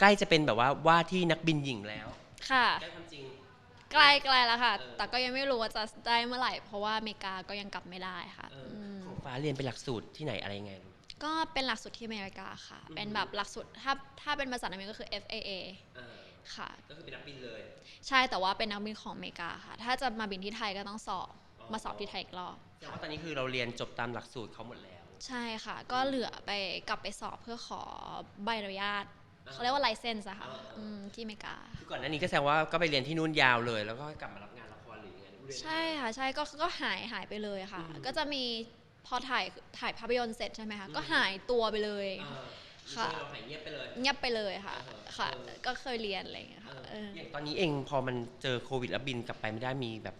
ใกล้จะเป็นแบบว่าว่าที่นักบินหญิงแล้วค่ะใกล้ความจริง ใกล้ใกล้แล้วค่ะเออแต่ก็ยังไม่รู้ว่าจะได้เมื่อไหร่ เพราะว่าอเมริกาก็ยังกลับไม่ได้ค่ะเอออมของฟ้าเรียนเป็นหลักสูตรที่ไหนอะไรยังไง ก็เป็นหลักสูตรที่อเมริกาค่ะอืมเป็นแบบหลักสูตรถ้าถ้าเป็นภาษาอังกฤษก็คือ FAA ค่ะ ก็คือเป็นนักบินเลย ใช่แต่ว่าเป็นนักบินของอเมริกาค่ะ ถ้าจะมาบินที่ไทยก็ต้องสอบอ๋อ มาสอบที่ไทยอีกรอบแต่ว่าตอนนี้คือเราเรียนจบตามหลักสูตรเขาหมดแล้ว ใช่ค่ะ ก็เหลือไปกลับไปสอบเพื่อขอใบอนุญาตอ่า เขาเรียกว่าไลเซนส์อะค่ะอ่าอืมที่อเมริกาคือก่อนหน้านี้ก็แสดงว่าก็ไปเรียนที่นู่นยาวเลย แล้วก็กลับมารับงานละครหรือยังไงเรียน ใช่ค่ะใช่ก็ก็หายหายไปเลยค่ะ อืมก็จะมีพอถ่ายถ่ายภาพยนตร์เสร็จใช่ไหมคะอืม ก็หายตัวไปเลยอ่าค่ะช่วงเราหายเงียบไปเลย เงียบไปเลยค่ะอ่าฮะค่ะ เออ ก็เคยเรียนอะไรอย่างเงี้ยค่ะเอเอออ อย่างตอนนี้เองพอมันเจอโควิดแล้วบินกลับไปไม่ได้มีแบบ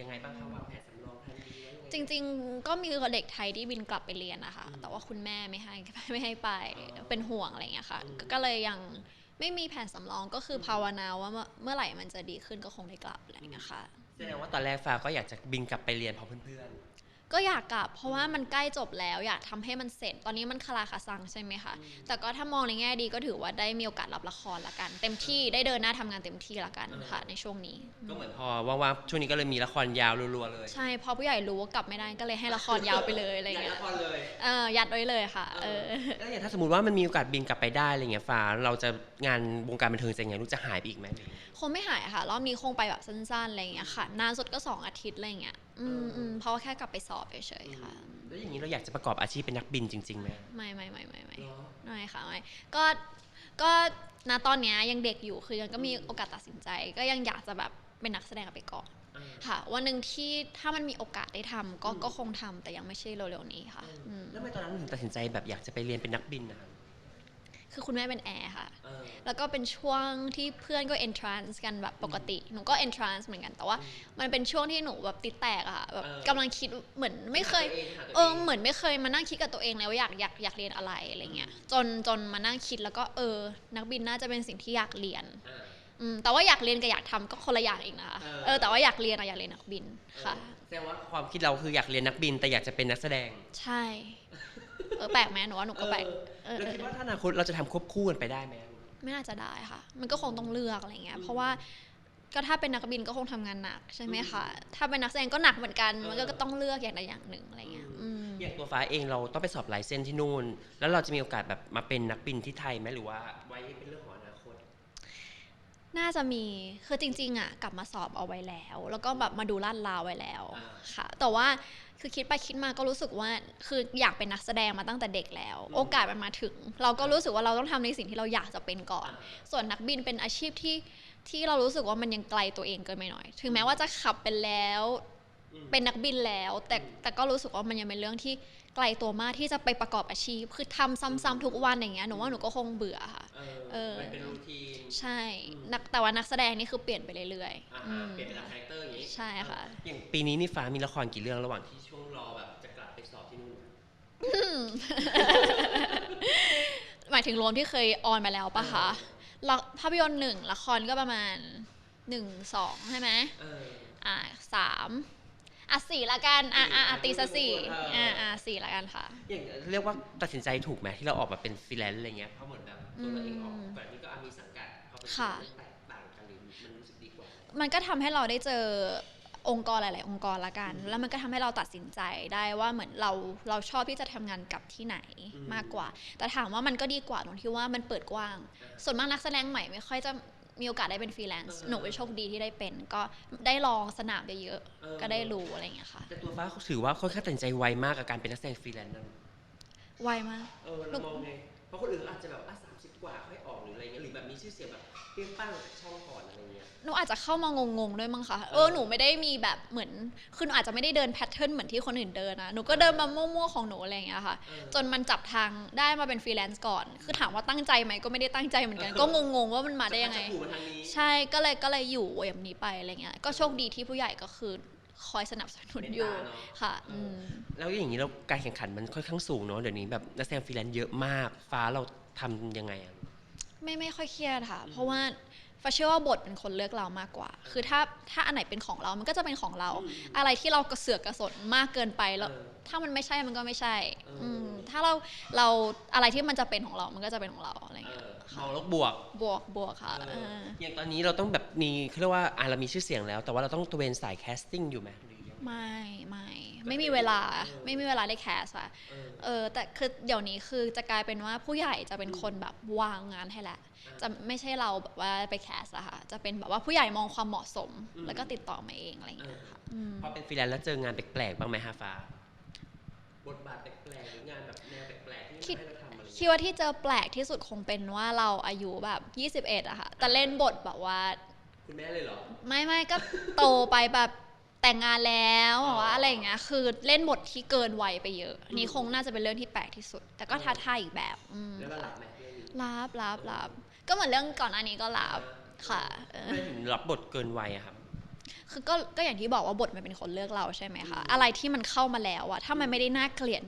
ยังไงบ้างคะวางแผนส จริงๆ ก็มีเด็กไทยที่บินกลับไปเรียนนะคะ แต่ว่าคุณแม่ไม่ให้ไม่ให้ไปอ๋อเป็นห่วงอะไรอย่างเงี้ยค่ะอืมก็เลยยังไม่มีแผนสำรองก็คือภาวนาว่าเมื่อเมื่อไหร่มันจะดีขึ้นก็คงได้กลับอะไรอย่างเงี้ยค่ะ แสดงว่าตอนแรกฟ้าก็อยากจะบินกลับไปเรียนเพราะเพื่อน ก็อยากกลับ เพราะว่ามันใกล้จบแล้วอยากทำให้มันเสร็จ ตอนนี้มันคาราคาซังใช่ไหมคะ แต่ก็ถ้ามองในแง่ดีก็ถือว่าได้มีโอกาสรับละครละกัน เต็มที่ได้เดินหน้าทำงานเต็มที่ละกันค่ะ ในช่วงนี้ๆก็เหมือนพอว่างๆช่วงนี้ก็เลยมีละครยาวรัวๆเลย ใช่พอผู้ใหญ่รู้ว่ากลับไม่ได้ก็เลยให้ละครยาวไปเลยอะไรอย่างเงี้ยละครเลยเออยัดไว้เลยค่ะเออแล้วอย่างถ้าสมมติว่ามันมีโอกาสบินกลับไปได้อะไรเงี้ยฟ้าเราจะงานวงการบันเทิงจะยังไงรู้จะหายไปอีกไหมหรือยังไงคงไม่หายค่ะรอบนี้คงไปแบบสั้นๆอะไรอย่างเงี้ยค่ะนานสุดก็ 2 อาทิตย์อะไรอย่างเงี้ย อืมเอออือืมเพราะว่าแค่กลับไปสอบเฉยๆค่ะ แล้วอย่างนี้เราอยากจะประกอบอาชีพเป็นนักบินจริงๆไหม ไม่ไม่ไม่ไม่ไม่เหรอไม่ค่ะไม่ก็ก็ณตอนเนี้ยยังเด็กอยู่คือยังก็มีโอกาสตัดสินใจ ก็ยังอยากจะแบบเป็นนักแสดงไปก่อนอ่าค่ะ วันหนึ่งที่ถ้ามันมีโอกาสได้ทำก็อืมก็คงทำแต่ยังไม่ใช่เร็วๆนี้ค่ะอืม แล้วทำไมตอนนั้นถึงตัดสินใจแบบอยากจะไปเรียนเป็นนักบินนะครับ คือคุณแม่เป็นแอร์ค่ะเออแล้วก็เป็นช่วงที่เพื่อนก็ entrance กันแบบปกติ หนูก็ entrance เหมือนกันแต่ว่า มันเป็นช่วงที่หนูแบบติดแตกอะค่ะแบบเออกำลังคิดเหมือนไม่เคยหาตัวงหาตัวเออเหมือนไม่เคยมานั่งคิดกับตัวเองเลยว่าอยากอยากอยากเรียนอะไรอะไรเงี้ยจนจนมานั่งคิดแล้วก็เออ นักบินน่าจะเป็นสิ่งที่อยากเรียนอ่าอืมแต่ว่าอยากเรียนกับอยากทำก็คนละอย่างเองนะคะเออเออแต่ว่าอยากเรียนอะอยากเรียนนักบินค่ะเออแสดงว่าความคิดเราคืออยากเรียนนักบินแต่อยากจะเป็นนักแสดง ใช่เออแปลกไหมหนูว่าหนูก็แปลก เออเราเออคิดว่าถ้าอนาคตเราจะทำควบคู่กันไปได้ไหมไม่น่าจะได้ค่ะ มันก็คงต้องเลือกอะไรเงี้ย เพราะว่าก็ถ้าเป็นนักบินก็คงทำงานหนักใช่ไหมคะ ถ้าเป็นนักแสดงก็หนักเหมือนกัน มันก็ก็ต้องเลือกอย่างใดอย่างหนึ่งอะไรเงี้ยอืมอย่างตัวฟ้าเองเราต้องไปสอบไลเซนส์ที่นู่น แล้วเราจะมีโอกาสแบบมาเป็นนักบินที่ไทยไหมหรือว่าไว้เป็นเรื่องของอนาคต น่าจะมีคือจริง ๆอะกลับมาสอบเอาไว้แล้ว แล้วก็แบบมาดูลาดราวไว้แล้วอ่าค่ะ แต่ว่าคือคิดไปคิดมาก็รู้สึกว่าคืออยากเป็นนักแสดงมาตั้งแต่เด็กแล้ว โอกาสมันมาถึง เราก็รู้สึกว่าเราต้องทำในสิ่งที่เราอยากจะเป็นก่อน ส่วนนักบินเป็นอาชีพที่ที่เรารู้สึกว่ามันยังไกลตัวเองเกินไปหน่อย ถึงแม้ว่าจะขับเป็นแล้วอืม เป็นนักบินแล้ว แต่แต่ก็รู้สึกว่ามันยังเป็นเรื่องที่ไกลตัวมากที่จะไปประกอบอาชีพ คือทำซ้ำๆทุกวันอย่างเงี้ยหนูว่าหนูก็คงเบื่อค่ะเอเอออมันเป็นรูทีนใช่นักแต่ว่านักแสดงนี่คือเปลี่ยนไปเรื่อยอ่าๆอืมเปลี่ยนเป็นคาแรคเตอร์อย่างนี้ใช่ค่ะอย่างปีนี้นี่ฟ้ามีละครกี่เรื่องระหว่างที่ช่วงรอแบบจะกลับไปสอบที่นู่นหมายถึงรวมที่เคยออนมาแล้วปะคะละภาพยนตร์หนึ่งละครก็ประมาณหนึ่งสองใช่ไหมเอออ่าสาม อะสี่ละกันอะอะอะตีซะสี่เอออ่อะอะสี่ละกันค่ะ อย่างเรียกว่าตัดสินใจถูกไหมที่เราออกมาเป็นฟรีแลนซ์อะไรเงี้ยเพราะเหมือนแบบตัวเราเองออกอืมก่อนนี้ก็อะมีสังกัดพอเป็นค่ะมันแตกต่างกันหรือมันรู้สึกดีกว่า มันก็ทำให้เราได้เจอองค์กรหลาย ๆ องค์กรละกัน แล้วมันก็ทำให้เราตัดสินใจได้ว่าเหมือนเราเราชอบที่จะทำงานกับที่ไหนอืมมากกว่า แต่ถามว่ามันก็ดีกว่าตรงที่ว่ามันเปิดกว้างอ่าส่วนมากนักแสดงใหม่ไม่ค่อยจะ มีโอกาสได้เป็นฟรีแลนซ์เออหนูเป็นโชคดีที่ได้เป็น ก็ได้ลองสนามเยอะเออๆก็ได้รู้อะไรอย่างเงี้ยค่ะแต่ตัวฟ้าเขาถือว่าค่อนข้างตัดสินใจไวมากกับการเป็นนักแสดงฟรีแลนซ์นั่นไวมากเออเรามองไงเพราะคนอื่นอาจจะแบบอะสามสิบกว่าค่อยออกหรืออะไรเงี้ยหรือแบบมีชื่อเสียงแบบเปรี้ยงป้างจากช่องก่อนอะไรเงี้ย หนูอาจจะเข้ามางงๆด้วยมั้งคะเอเอออหนูไม่ได้มีแบบเหมือนคือหนูอาจจะไม่ได้เดินแพทเทิร์นเหมือนที่คนอื่นเดินนะหนูก็เดินมามั่วๆของหนูอะไรอย่างเงี้ยค่ะเออจนมันจับทางได้มาเป็นฟรีแลนซ์ก่อน คือถามว่าตั้งใจไหมก็ไม่ได้ตั้งใจเหมือนกัน ก็งงๆว่ามันมาได้ยังไงจะผูกมาทางนี้ใช่ก็เลยก็เลยอยู่แบบนี้ไปอะไรเงี้ยก็โชคดีที่ผู้ใหญ่ก็คือคอยสนับสนุนอยู่เมตตาเนอะค่ะเออือมแล้วอย่างนี้เราการแข่งขันมันค่อนข้างสูงเนาะเดี๋ยวนี้แบบนักแสดงฟรีแลนซ์เยอะมาก ฟ้าเราทำยังไงอะไม่ไม่ค่อยเครียดค่ะ เพราะว่า ฟ้าเชื่อว่าบทเป็นคนเลือกเรามากกว่า คือถ้าถ้าอันไหนเป็นของเรา มันก็จะเป็นของเรา อะไรที่เรากระเสือกกระสนมากเกินไปแล้วเออถ้ามันไม่ใช่มันก็ไม่ใช่เอออืมถ้าเราเราอะไรที่มันจะเป็นของเรา มันก็จะเป็นของเราอะไรเอเงี้ยอมองลบบวก บวกบวกค่ะเอเออออย่างตอนนี้เราต้องแบบมีเขาเรียกว่าอะเรามีชื่อเสียงแล้ว แต่ว่าเราต้องตระเวนสายแคสติ้งอยู่ไหมหรือยัง ไงไม่ไม่ไม่มีเวลาเออไม่มีเวลาได้แคสอะเออเออแต่คือเดี๋ยวนี้คือจะกลายเป็นว่าผู้ใหญ่จะเป็นคนแบบวางงานให้แหละ จะไม่ใช่เราแบบว่าไปแคสอะค่ะจะเป็นแบบว่าผู้ใหญ่มองความเหมาะสมอืมแล้วก็ติดต่อมาเองอะไรอย่างเงี้ยค่ะอืมพอเป็นฟรีแลนซ์แล้วเจองานแปลกๆบ้างไหมฮะฟ้าบทบาทแปลกๆหรืองานแบบแนวแปลกๆที่คิดให้เราทำอะไรอย่างคิดเงี้ยว่าที่เจอแปลกที่สุดคงเป็นว่าเราอายุแบบ21อะค่ะแต่เล่นบทแบบว่าคุณแม่เลยเหรอไม่ไม่ก็โตไปแบบ แต่งงานแล้วแบบว่าอะไรอย่างเงี้ยคือเล่นบทที่เกินวัยไปเยอะอืมนี่คงน่าจะเป็นเรื่องที่แปลกที่สุด แต่ก็ท้าทายอีกแบบอืมแล้วเราหลับไหมเรื่องนี้รับรับรับก็เหมือนเรื่องก่อนอันนี้ก็รับค่ะเออทำไมถึงรับบทเกินวัยอะครับ คือก็ก็อย่างที่บอกว่าบทมันเป็นคนเลือกเราใช่ไหมคะอืมอะไรที่มันเข้ามาแล้วอะถ้ามันไม่ได้น่าเกลียด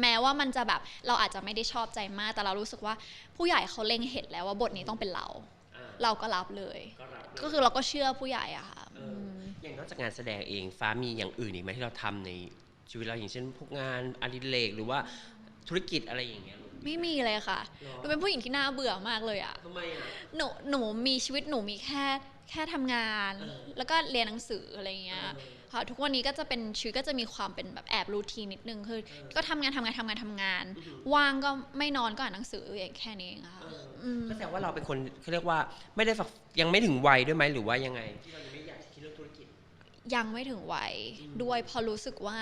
แม้ว่ามันจะแบบเราอาจจะไม่ได้ชอบใจมาก แต่เรารู้สึกว่าผู้ใหญ่เขาเล็งเห็นแล้วว่าบทนี้ต้องเป็นเรา อ่าเราก็รับเลย ก็รับเลยก็คือเราก็เชื่อผู้ใหญ่อะค่ะเอออืม อย่างนอกจากงานแสดงเองฟ้ามีอย่างอื่นอีกไหมที่เราทำในชีวิตเราอย่างเช่นพวกงานอดิเรกหรือว่าธุรกิจอะไรอย่างเงี้ยลูกไม่มีเลยค่ะหรอหนูเป็นผู้หญิงที่น่าเบื่อมากเลยอะทำไมอะหนูหนูมีชีวิตหนูมีแค่แค่ทำงานเออแล้วก็เรียนหนังสืออะไรเงี้ยเออค่ะทุกวันนี้ก็จะเป็นชีวิตก็จะมีความเป็นแบบแอบรูทีนนิดนึงคือเออก็ทำงานทำงานทำงานทำงานอือหือว่างก็ไม่นอนก็อ่านหนังสืออย่างแค่นี้เองค่ะเอออืมก็แสดงว่าเราเป็นคนเขาเรียกว่าไม่ได้ฝักยังไม่ถึงวัยด้วยไหมหรือว่ายังไง ยังไม่ถึงวัยอืมด้วยเพอรู้สึกว่า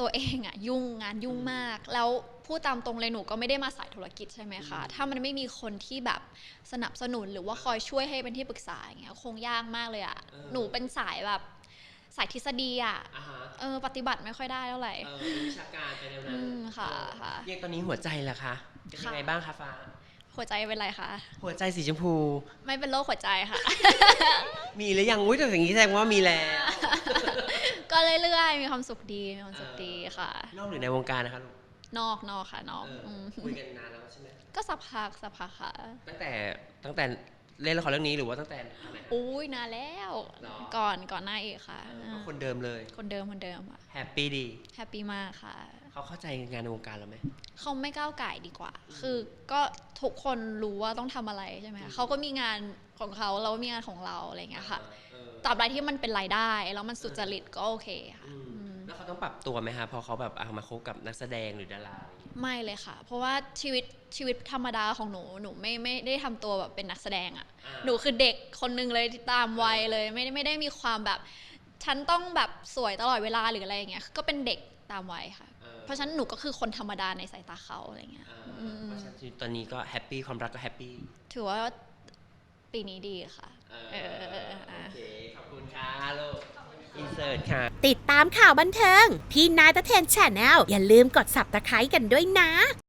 ตัวเองอะยุ่งงานยุ่งอืมมาก แล้วพูดตามตรงเลยหนูก็ไม่ได้มาสายธุรกิจใช่ไหมคะอืมถ้ามันไม่มีคนที่แบบสนับสนุนหรือว่าคอยช่วยให้เป็นที่ปรึกษาอย่างเงี้ยคงยากมากเลยอะหนูเป็นสายแบบสายทฤษฎีอะอ่าฮะเออปฏิบัติไม่ค่อยได้เท่าไหร่เออเป็นวิชาการไปแนวนั้นอืมค่ะเออค่ะอย่างตอนนี้หัวใจล่ะคะเป็นยังไงบ้างคะฟ้า หัวใจเป็นไรคะหัวใจสีชมพู ไม่เป็นโรคหัวใจค่ะ มีหรือยังอุ้ยแต่อย่างนี้แสดงว่ามีแล้ว ก็เรื่อยๆมีความสุขดีมีความสุขดีค่ะ นอกหรือในวงการนะคะลูกนอกนอกค่ะนอกเอออมคุยกันนานแล้วใช่ไหมก็สักพักสักพักค่ะ ตั้งแต่ตั้งแต่เล่นละครเรื่องนี้หรือว่าตั้งแต่ตอนไหน อุ้ยนานแล้ว หรอ ก่อนก่อนหน้าอีกค่ะเออก็คนเดิมเลย คนเดิมคนเดิมค่ะแฮปปี้ดี แฮปปี้มากค่ะ เขาเข้าใจงานในวงการเราไหม เขาไม่ก้าวไก่ายดีกว่า คือก็ทุกคนรู้ว่าต้องทำอะไรใช่ไหมอืคะม เขาก็มีงานของเขาเราก็มีงานของเราอะไรอย่างเงี้ยค่ะเออตราบใดที่มันเป็นรายได้ แล้วมันสุจริตก็โอเคค่ะอืมอืม แล้วเขาต้องปรับตัวไหมคะพอเขาแบบอะมาคบกับนักแสดงหรือดาราอะไรอย่างเงี้ย ไม่เลยค่ะ เพราะว่าชีวิตชีวิตธรรมดาของหนู หนูไม่ไม่ได้ทำตัวแบบเป็นนักแสดงอะ่ะ อ่าหนูคือเด็กคนหนึงเลยที่ตามวัยเลย ไม่ได้ไม่ได้มีความแบบ ฉันต้องแบบสวยตลอดเวลาหรืออะไรอย่างเงี้ย ก็เป็นเด็กตามวัยค่ะออ เพราะฉะนั้นหนูก็คือคนธรรมดาในสายตาเขาอะไรเงี้ยอ่าอืมเพราะฉะนั้นตอนนี้ก็แฮปปี้ความรักก็แฮปปี้ ถือว่าปีนี้ดีค่ะ เออเอออะโอเค ขอบคุณค่ะลูกอินเสิร์ตค่ะ ติดตามข่าวบันเทิงที่นายตะเทนแชนแนลอย่าลืมกด subscribe กันด้วยนะ